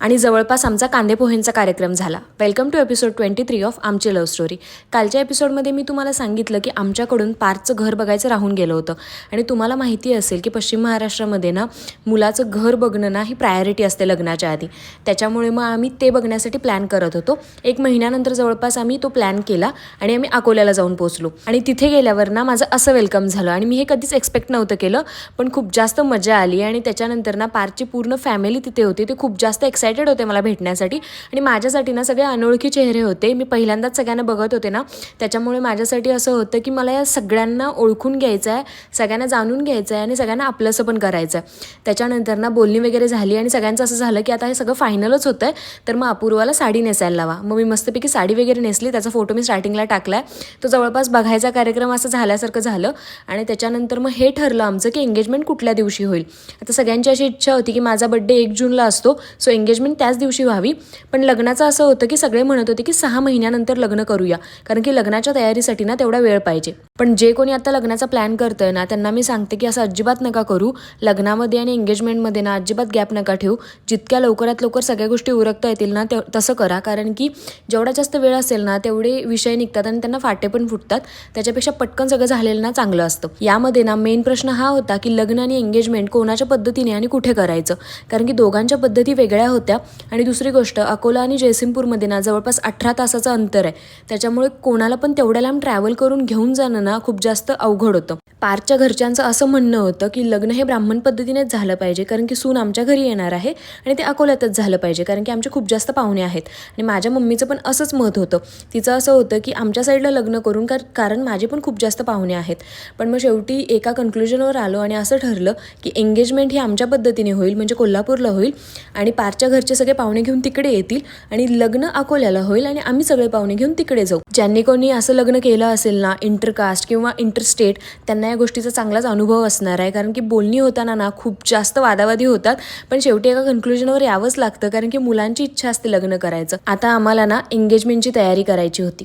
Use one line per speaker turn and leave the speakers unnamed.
आणि जवळपास आमचा कांदे पोहेंचा कार्यक्रम झाला. Welcome to episode twenty three of आमची लव्ह स्टोरी कालच्या एपिसोडमध्ये मी तुम्हाला सांगितलं की आमच्याकडून पार्कचं घर बघायचं राहून गेलं होतं. आणि तुम्हाला माहिती असेल की पश्चिम महाराष्ट्रामध्ये ना मुलाचं घर बघणं ना ही प्रायोरिटी असते लग्नाच्या आधी. त्याच्यामुळे मग आम्ही ते बघण्यासाठी प्लॅन करत होतो. एक महिन्यानंतर जवळपास आम्ही तो प्लॅन केला आणि आम्ही अकोल्याला जाऊन पोहोचलो. आणि तिथे गेल्यावर ना माझं असं वेलकम झालं. आणि मी हे कधीच एक्सपेक्ट नव्हतं केलं पण खूप जास्त मजा आली. आणि त्याच्यानंतर ना पार्कची पूर्ण फॅमिली तिथे होती. ते खूप जास्त एक्साइट एक्सायटेड होते मला भेटण्यासाठी. आणि माझ्यासाठी ना सगळे अनोळखी चेहरे होते. मी पहिल्यांदाच सगळ्यांना बघत होते ना. त्याच्यामुळे माझ्यासाठी असं होतं की मला या सगळ्यांना ओळखून घ्यायचं आहे सगळ्यांना जाणून घ्यायचं आहे आणि सगळ्यांना आपलंसं पण करायचं आहे. त्याच्यानंतर ना बोलणी वगैरे झाली आणि सगळ्यांचं असं झालं की आता हे सगळं फायनलच होतं आहे तर मग अपूर्वाला साडी नेसायला लावा. मग मी मस्तपैकी साडी वगैरे नेसली. त्याचा फोटो मी स्टार्टिंगला टाकला आहे तो जवळपास बघायचा कार्यक्रम असं झाल्यासारखं झालं. आणि त्याच्यानंतर मग हे ठरलं आमचं की एंगेजमेंट कुठल्या दिवशी होईल. आता सगळ्यांची अशी इच्छा होती की माझा बड्डे एक जूनला असतो. सो एंगेजमेंट त्याच दिवशी व्हावी. पण लग्नाचं असं होतं की सगळे म्हणत होते की सहा महिन्यानंतर लग्न करूया. कारण की लग्नाच्या तयारीसाठी ना तेवढा वेळ पाहिजे. पण जे कोणी आता लग्नाचा प्लॅन करतंय ना त्यांना मी सांगते की असं अजिबात नका करू. लग्नामध्ये आणि एंगेजमेंटमध्ये ना अजिबात गॅप नका ठेवू. जितक्या लवकरात लवकर सगळ्या गोष्टी उरकता येतील ना ते तसं करा. कारण की जेवढा जास्त वेळ असेल ना तेवढे विषय निघतात आणि त्यांना फाटे पण फुटतात. त्याच्यापेक्षा पटकन सगळं झालेलं ना चांगलं असतं. यामध्ये ना मेन प्रश्न हा होता की लग्न आणि एंगेजमेंट कोणाच्या पद्धतीने आणि कुठे करायचं? कारण की दोघांच्या पद्धती वेगळ्या होत्या. आणि दुसरी गोष्ट अकोला आणि जयसिंगपूरमध्ये ना जवळपास अठरा तासाचं अंतर आहे. त्याच्यामुळे कोणाला पण तेवढ्या लांब ट्रॅव्हल करून घेऊन जाणं ना खूप जास्त अवघड होतं. पार्कच्या घरच्यांचं असं म्हणणं होतं की लग्न हे ब्राह्मण पद्धतीनेच झालं पाहिजे कारण की सून आमच्या घरी येणार आहे आणि ते अकोल्यातच झालं पाहिजे कारण की आमचे खूप जास्त पाहुणे आहेत. आणि माझ्या मम्मीचं पण असंच मत होतं. तिचं असं होतं की आमच्या साईडला लग्न करून कार कारण माझे पण खूप जास्त पाहुणे आहेत. पण मग शेवटी एका कन्क्लुजनवर आलो आणि असं ठरलं की एंगेजमेंट ही आमच्या पद्धतीने होईल म्हणजे कोल्हापूरला होईल. आणि पारच्या घरचे सगळे पाहुणे घेऊन तिकडे येतील आणि लग्न अकोल्याला होईल आणि आम्ही सगळे पाहुणे घेऊन तिकडे जाऊ. ज्यांनी कोणी असं लग्न केलं असेल ना इंटरकास्ट किंवा इंटरस्टेट त्यांना या गोष्टीचा चांगलाच अनुभव असणार आहे. कारण की बोलणी होताना ना खूप जास्त वादावादी होतात पण शेवटी एका कन्क्लुजनवर यावंच लागतं कारण की मुलांची इच्छा असते लग्न करायचं. आता आम्हाला ना एंगेजमेंटची तयारी करायची होती.